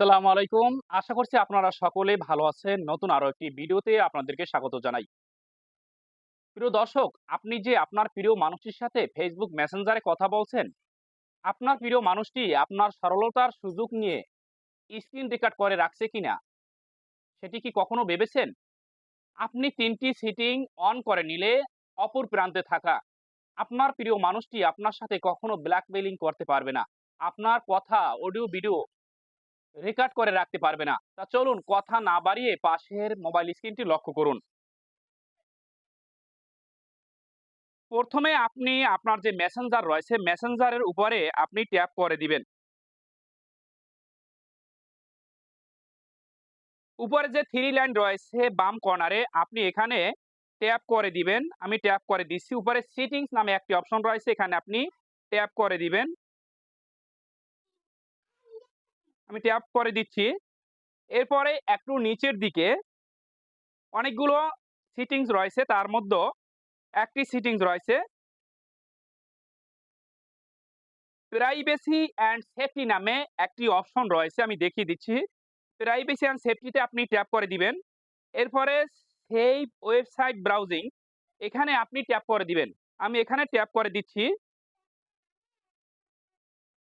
সালামু আলাইকুম। আশা করছি আপনারা সকলে ভালো আছেন। নতুন আরও একটি ভিডিওতে আপনাদেরকে স্বাগত জানাই। প্রিয় দর্শক, আপনি যে আপনার প্রিয় মানুষটির সাথে ফেসবুক মেসেঞ্জারে কথা বলছেন, আপনার প্রিয় মানুষটি আপনার সরলতার সুযোগ নিয়ে স্ক্রিন রেকর্ড করে রাখছে কিনা, সেটি কি কখনো ভেবেছেন? আপনি তিনটি সিটিং অন করে নিলে অপর প্রান্তে থাকা আপনার প্রিয় মানুষটি আপনার সাথে কখনো ব্ল্যাকমেলিং করতে পারবে না। আপনার কথা অডিও ভিডিও রেকর্ড করে রাখতে পারবে না। তা চলুন, কথা না বাড়িয়ে পাশের মোবাইল স্ক্রিনটি লক্ষ্য করুন। প্রথমে আপনি আপনার যে মেসেঞ্জার রয়েছে মেসেঞ্জারের উপরে আপনি ট্যাপ করে দিবেন। উপরে যে থ্রি লাইন রয়েছে, বাম কর্নারে আপনি এখানে ট্যাপ করে দিবেন। আমি ট্যাপ করে দিচ্ছি। উপরে সিটিংস নামে একটি অপশন রয়েছে, এখানে আপনি ট্যাপ করে দিবেন। আমি ট্যাপ করে দিচ্ছি। এরপরে একটু নিচের দিকে অনেকগুলো সিটিংস রয়েছে, তার মধ্যে একটি সিটিংস রয়েছে। প্রাইভেসি অ্যান্ড সেফটি নামে একটি অপশন রয়েছে, আমি দেখিয়ে দিচ্ছি। প্রাইভেসি অ্যান্ড সেফটিতে আপনি ট্যাপ করে দিবেন। এরপরে সেই ওয়েবসাইট ব্রাউজিং এখানে আপনি ট্যাপ করে দিবেন। আমি এখানে ট্যাপ করে দিচ্ছি।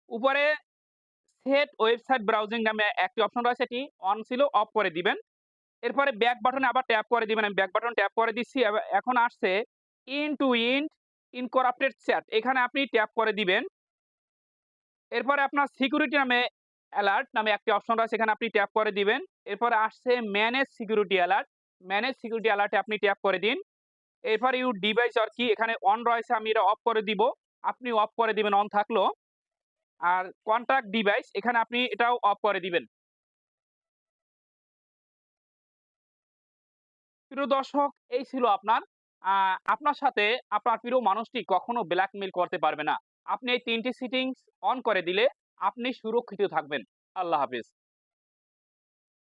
উপরে সেট ওয়েবসাইট ব্রাউজিং নামে একটি অপশন রয়েছে। এটি অন ছিল অফ করে দিবেন। এরপরে ব্যাক বাটনে আবার ট্যাপ করে দিবেন। আমি ব্যাক বাটন ট্যাপ করে দিচ্ছি। এখন আসছে end to end encrypted chat এখানে আপনি ট্যাপ করে দিবেন। এরপরে আপনার সিকিউরিটি নামে অ্যালার্ট নামে একটি অপশন রয়েছে। এখানে আপনি ট্যাপ করে দিবেন। এরপরে আসছে manage security alert manage security অ্যালার্টে আপনি ট্যাপ করে দিন। এরপরে ইউ ডিভাইস আর কি এখানে অন রয়েছে। আমি এটা অফ করে দিব। আপনি অফ করে দিবেন। অন থাকল। আর কন্ট্যাক্ট ডিভাইস এখানে আপনি এটাও অফ করে দিবেন। প্রিয় দর্শক, এই ছিল আপনার আপনার সাথে আপনার প্রিয় মানুষটি কখনো ব্ল্যাকমেল করতে পারবে না। আপনি এই তিনটি সিটিংস অন করে দিলে আপনি সুরক্ষিত থাকবেন। আল্লাহ হাফিজ।